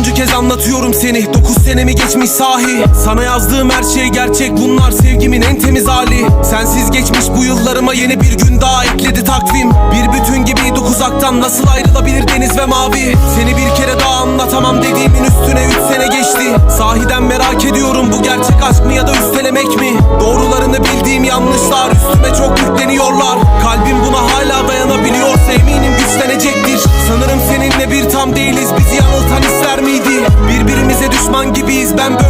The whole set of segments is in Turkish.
Onuncu kez anlatıyorum seni. Dokuz senemi geçmiş sahi? Sana yazdığım her şey gerçek. Bunlar sevgimin en temiz hali. Sensiz geçmiş bu yıllarıma yeni bir gün daha ekledi takvim. Bir bütün gibiydik uzaktan Nasıl ayrılabilir deniz ve mavi? Seni bir kere daha anlatamam dediğimin üstüne üç sene geçti. Sahiden merak ediyorum bu gerçek aşk mı ya da ben böyle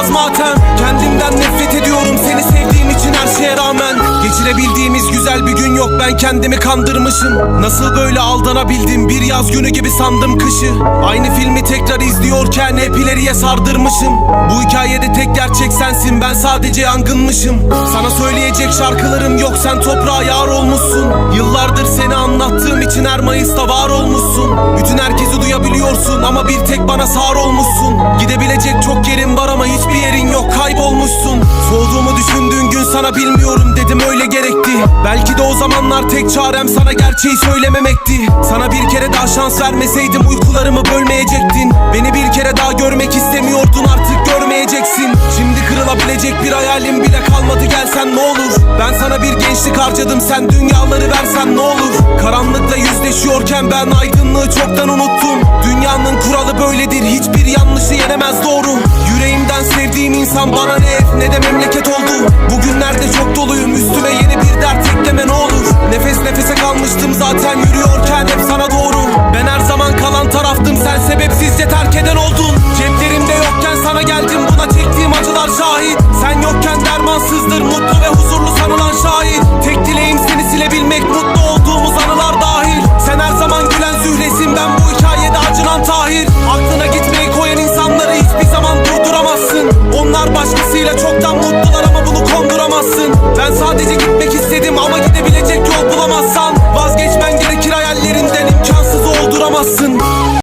saramaz matem Kendimden nefret ediyorum. Seni sevdiğim için her şeye rağmen. Geçirebildiğimiz güzel bir gün yok ben kendimi kandırmışım. Nasıl böyle aldanabildim? Bir yaz günü gibi sandım kışı. Aynı filmi tekrar izliyorken hep ileriye sardırmışım. Bu hikayede tek gerçek sensin ben sadece yangınmışım. Sana söyleyecek şarkılarım yok sen toprağa yar olmuşsun. Yıllardır seni anlattığım için her Mayıs'ta var olmuşsun. Bütün herkesi duyabiliyorsun ama bir tek bana sağır olmuşsun. Gidebilecek çok yerin var bilmiyorum dedim öyle gerekti. Belki de o zamanlar tek çarem sana gerçeği söylememekti. Sana bir kere daha şans vermeseydim uykularımı bölmeyecektin. Beni bir kere daha görmek istemiyordun artık görmeyeceksin. Şimdi kırılabilecek bir hayalim bile kalmadı gelsen ne olur? Ben sana bir gençlik harcadım sen dünyaları versen ne olur? Karanlıkla yüzleşiyorken ben aydınlığı çoktan unuttum. Dünyanın kuralı böyledir hiçbir yanlışı yenemez doğru. Yüreğimden sevdiğim insan bana ne ev ne de memleket Bugünlerde çok doluyum üstüme yeni bir dert ekleme ne olur. Nefes nefese kalmıştım zaten yürüyorken hep sana doğru. Ben her zaman kalan taraftım sen sebepsizce terk eden oldun. Ceplerimde yokken sana geldim buna çektiğim acılar şahit. Sen yokken dermansızdır mutlu ve huzurlu sanılan şahit. Tek dileğim seni silebilmek mutlu olduğumuz anılar dahil. Sen her zaman gülen zühresin ben bu hikayede acınan tahir. Aklına gitmeyi koyan insanları hiçbir zaman durduramazsın. Onlar başkasıyla çoktan bunu konduramazsın Ben sadece gitmek istedim ama gidebilecek yol